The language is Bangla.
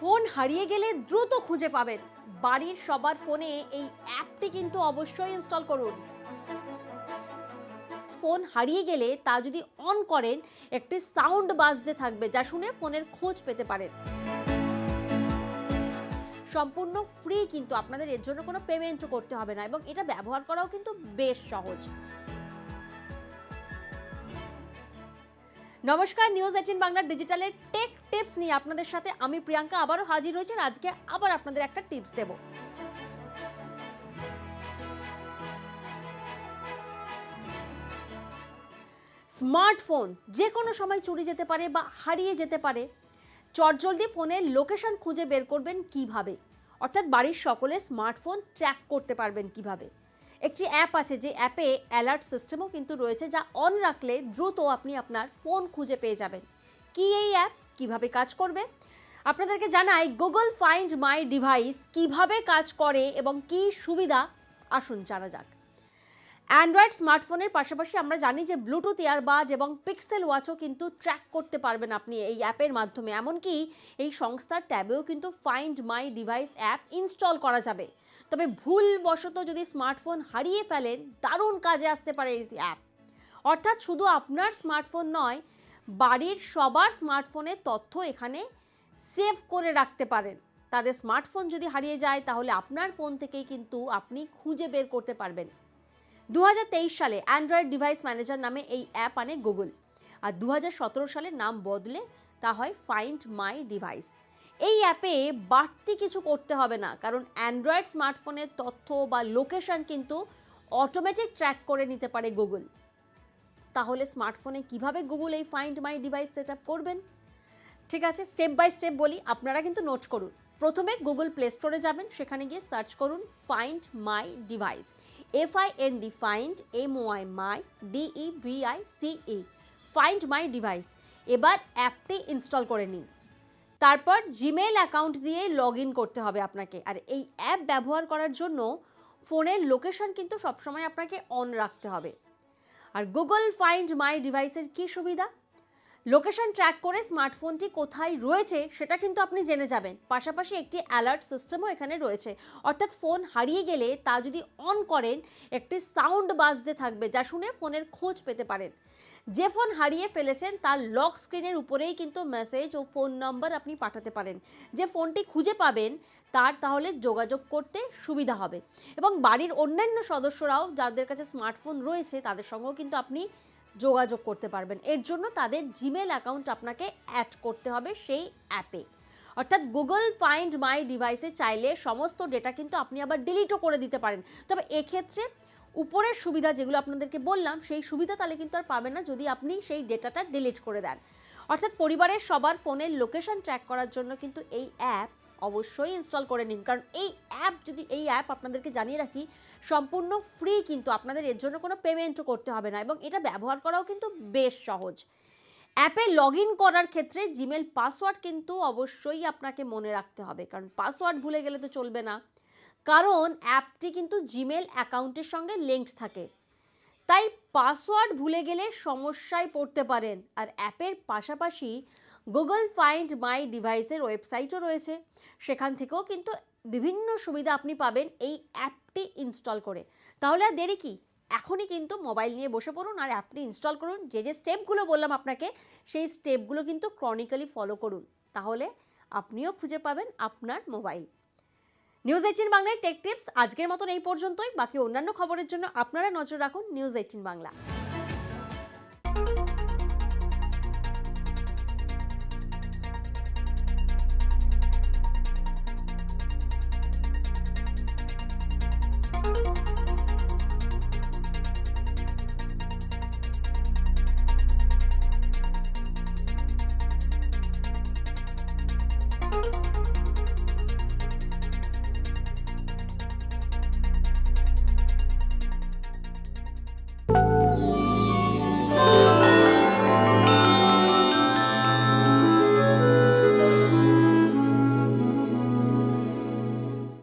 ফোন হারিয়ে গেলে দ্রুত খুঁজে পাবেন। বাড়ির সবার ফোনে এই অ্যাপটি কিন্তু অবশ্যই ইনস্টল করুন। ফোন হারিয়ে গেলে তা যদি অন করেন, একটি সাউন্ড বাজতে থাকবে যা শুনে ফোনের খোঁজ পেতে পারেন। সম্পূর্ণ ফ্রি কিন্তু আপনাদের এর জন্য কোনো পেমেন্টও করতে হবে না এবং এটা ব্যবহার করাও কিন্তু বেশ সহজ। নমস্কার, নিউজ এইটিন বাংলার ডিজিটালের টেক টিপস নিয়ে আপনাদের সাথে আমি প্রিয়াঙ্কা আবারও হাজির হয়েছি আজকে আবার আপনাদের একটা টিপস দেব। স্মার্টফোন যে কোনো সময় চুরি যেতে পারে বা হারিয়ে যেতে পারে, চটজলদি ফোনের লোকেশন খুঁজে বের করবেন কীভাবে? অর্থাৎ বাড়ির সকলের স্মার্টফোন ট্র্যাক করতে পারবেন কীভাবে? একটি অ্যাপ আছে যে অ্যাপে অ্যালার্ট সিস্টেমও কিন্তু রয়েছে যা অন রাখলে দ্রুত আপনি আপনার ফোন খুঁজে পেয়ে যাবেন। কি এই অ্যাপ কীভাবে কাজ করবে? আপনাদেরকে জানাই গুগল ফাইন্ড মাই ডিভাইস কীভাবে কাজ করে এবং কি সুবিধা? আসুন জানা যাক। অ্যান্ড্রয়েড স্মার্টফোনের পাশাপাশি আমরা জানি যে ব্লুটুথ ইয়ারবাড এবং পিক্সেল ওয়াচও কিন্তু ট্র্যাক করতে পারবেন আপনি এই অ্যাপের মাধ্যমে। এমনকি এই সংস্থার ট্যাবেও কিন্তু find my device app install করা যাবে। তবে ভুলবশত যদি স্মার্টফোন হারিয়ে ফেলেন, দারুণ কাজে আসতে পারে এই অ্যাপ অর্থাৎ শুধু আপনার স্মার্টফোন নয় বাড়ির সবার স্মার্টফোনের তথ্য এখানে সেভ করে রাখতে পারেন। তাদের স্মার্টফোন যদি হারিয়ে যায়, তাহলে আপনার ফোন থেকেই কিন্তু আপনি খুঁজে বের করতে পারবেন। দু হাজার তেইশ সালে অ্যান্ড্রয়েড ডিভাইস ম্যানেজার নামে এই অ্যাপ আনে গুগল আর দু হাজার সতেরো সালে নাম বদলে তা হয় ফাইন্ড মাই ডিভাইস এই অ্যাপে বাড়তি কিছু করতে হবে না, কারণ অ্যান্ড্রয়েড স্মার্টফোনের তথ্য বা লোকেশন কিন্তু অটোমেটিক ট্র্যাক করে নিতে পারে গুগল তাহলে স্মার্টফোনে কীভাবে গুগল এই ফাইন্ড মাই ডিভাইস সেট করবেন? ঠিক আছে স্টেপ বাই স্টেপ বলি, আপনারা কিন্তু নোট করুন। প্রথমে গুগল প্লে স্টোরে যাবেন, সেখানে গিয়ে সার্চ করুন find my device F I N D find M O I my D E V I C E find my device এবার অ্যাপটি ইনস্টল করে নিন। তারপর জিমেল অ্যাকাউন্ট দিয়ে লগ করতে হবে আপনাকে। আর এই অ্যাপ ব্যবহার করার জন্য ফোনের লোকেশন কিন্তু সবসময় আপনাকে অন রাখতে হবে। আর গুগল ফাইন্ড মাই ডিভাইসের কী সুবিধা? লোকেশন ট্র্যাক করে স্মার্টফোনটি কোথায় রয়েছে সেটা কিন্তু আপনি জেনে যাবেন। পাশাপাশি একটি অ্যালার্ট সিস্টেমও এখানে রয়েছে। অর্থাৎ ফোন হারিয়ে গেলে তা যদি অন করেন, একটি সাউন্ড বাজতে থাকবে, যা শুনে ফোনের খোঁজ পেতে পারেন। যে ফোন হারিয়ে ফেলেছেন, তার লক স্ক্রিনের উপরেই কিন্তু মেসেজ ও ফোন নম্বর আপনি পাঠাতে পারেন। যে ফোনটি খুঁজে পাবেন, তার তাহলে যোগাযোগ করতে সুবিধা হবে। এবং বাড়ির অন্যান্য সদস্যরাও যাদের কাছে স্মার্টফোন রয়েছে, তাদের সঙ্গেও কিন্তু আপনি যোগাযোগ করতে পারবেন। এর জন্য তাদের জিমেল অ্যাকাউন্ট আপনাকে অ্যাড করতে হবে সেই অ্যাপে অর্থাৎ গুগল ফাইন্ড মাই ডিভাইসে চাইলে সমস্ত ডেটা কিন্তু আপনি আবার ডিলিটও করে দিতে পারেন। তবে এক্ষেত্রে উপরের সুবিধা যেগুলো আপনাদেরকে বললাম, সেই সুবিধা তাহলে কিন্তু আর পাবেন না যদি আপনি সেই ডেটাটা ডিলিট করে দেন। অর্থাৎ পরিবারের সবার ফোনের লোকেশন ট্র্যাক করার জন্য কিন্তু এই অ্যাপ অবশ্যই ইনস্টল করে নিন। কারণ এই অ্যাপ যদি, এই অ্যাপ আপনাদেরকে জানিয়ে রাখি, সম্পূর্ণ ফ্রি কিন্তু আপনাদের এর জন্য কোনো পেমেন্টও করতে হবে না এবং এটা ব্যবহার করাও কিন্তু বেশ সহজ। অ্যাপে লগ ইন করার ক্ষেত্রে জিমেল পাসওয়ার্ড কিন্তু অবশ্যই আপনাকে মনে রাখতে হবে। কারণ পাসওয়ার্ড ভুলে গেলে তো চলবে না। কারণ অ্যাপটি কিন্তু জিমেল অ্যাকাউন্টের সঙ্গে লিঙ্কড থাকে। তাই পাসওয়ার্ড ভুলে গেলে সমস্যায় পড়তে পারেন। আর অ্যাপের পাশাপাশি গুগল ফাইন্ড মাই ডিভাইসের ওয়েবসাইটও রয়েছে। সেখান থেকেও কিন্তু বিভিন্ন সুবিধা আপনি পাবেন এই অ্যাপটি ইনস্টল করে। তাহলে আর দেরি কি? এখনই কিন্তু মোবাইল নিয়ে বসে পড়ুন আর অ্যাপটি ইনস্টল করুন। যে যে স্টেপগুলো বললাম আপনাকে, সেই স্টেপগুলো কিন্তু ক্রনিক্যালি ফলো করুন। তাহলে আপনিও খুঁজে পাবেন আপনার মোবাইল নিউজ এইটিন বাংলায় টেক টিপস আজকের মতন এই পর্যন্তই। বাকি অন্যান্য খবরের জন্য আপনারা নজর রাখুন নিউজ এইটিন বাংলা।